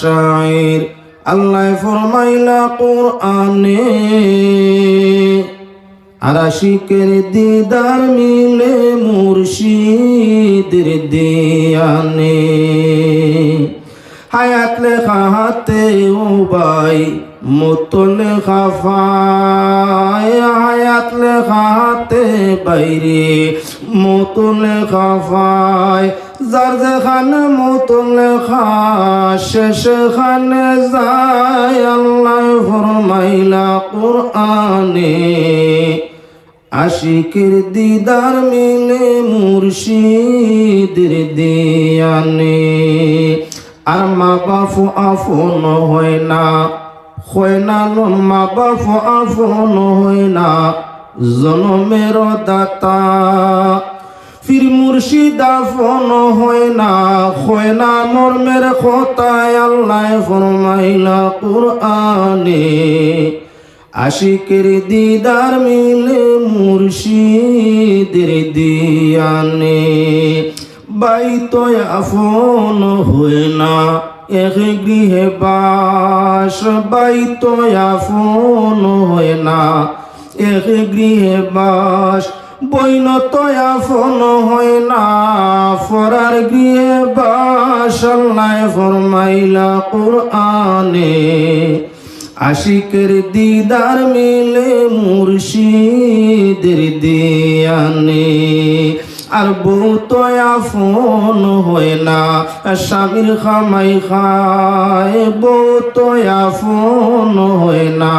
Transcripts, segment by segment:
শাইর। আল্লাহ ফরমাইলা কোরআনে। আর আশিকের দিদার মিলে মুর্শিদের দিয়ানে। হায়াত লেখা হাতে ও মত লেখা ফায় হায়াত লেখা হাতে বাইরে। মত লেখা ফায় যার যেখানে মত লেখা শেষ খানে যায় আল্লাহ ফরমাইলা কোরআনে। আশিকের দিদার মিলে মুর্শিদের দিয়ানে। আর মা বাপু আফন হয় না। না মা বাপু আফন হয় না জনমের দাতা। ফির মুর্শিদ আফন হয় না হয় না মর্মের খতায় আল্লাহ ফরমাইলা কুরআনে। আশিকের দিদার মিলে মুর্শিদের দিয়ানে। বাইতো আফন হয় না। এক গৃহে বাস বাইতো আফন হয় না। এক গৃহে বাস বৈনত আফন হয় না। ফরার গৃহে বাস, আল্লাহ ফরমাইলা কোরআনে। আশিকের দিদার মিলে মুর্শিদের দিয়ানে। আর বউ তো আফন হয় না। স্বামীর খামাই খায় বউ তো আফন হয় না।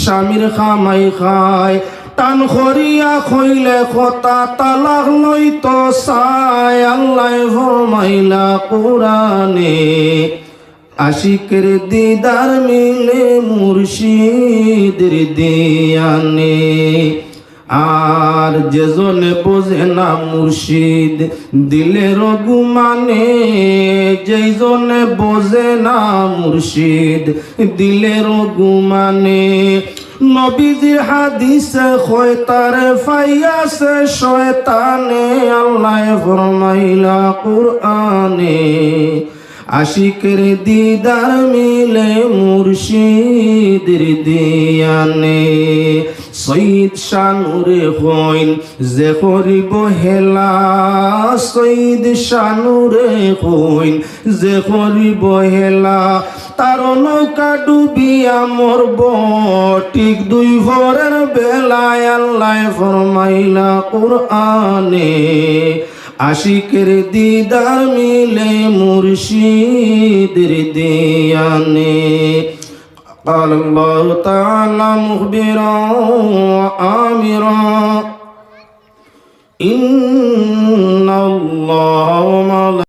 স্বামীর খামাই খায়, টান খরিয়া খইলে কথা তালাক লই তো চাই। আল্লাহ ফরমাইলা কোরআনে, আশিকের দিদার মিলে মুর্শিদের দিয়ানে। আর যেজনে বোঝে না মুর্শিদ দিলের গুমানে যেজনে বোঝে না মুর্শিদ দিলের গুমানে নবীজির হাদিসে খয়তার ফাইয়াসে শয়তানে। আল্লাহ ফরমাইলা কুরআনে। আশিকের দিদার মিলে মুর্শিদের দিয়ানে। সঈদ শানুরে হইন যে করিব হেলা সঈদ শানুরে হইন যে করিব হেলা। তার নৌকা ডুবিয়া মরব, ঠিক দুই ভরের বেলায় আল্লাহ ফরমাইলা কোরআনে। আশিকের দিদার মিলে মুর্শিদের দিয়ানে। قال الله تعالى مخبرا وآمرا إن الله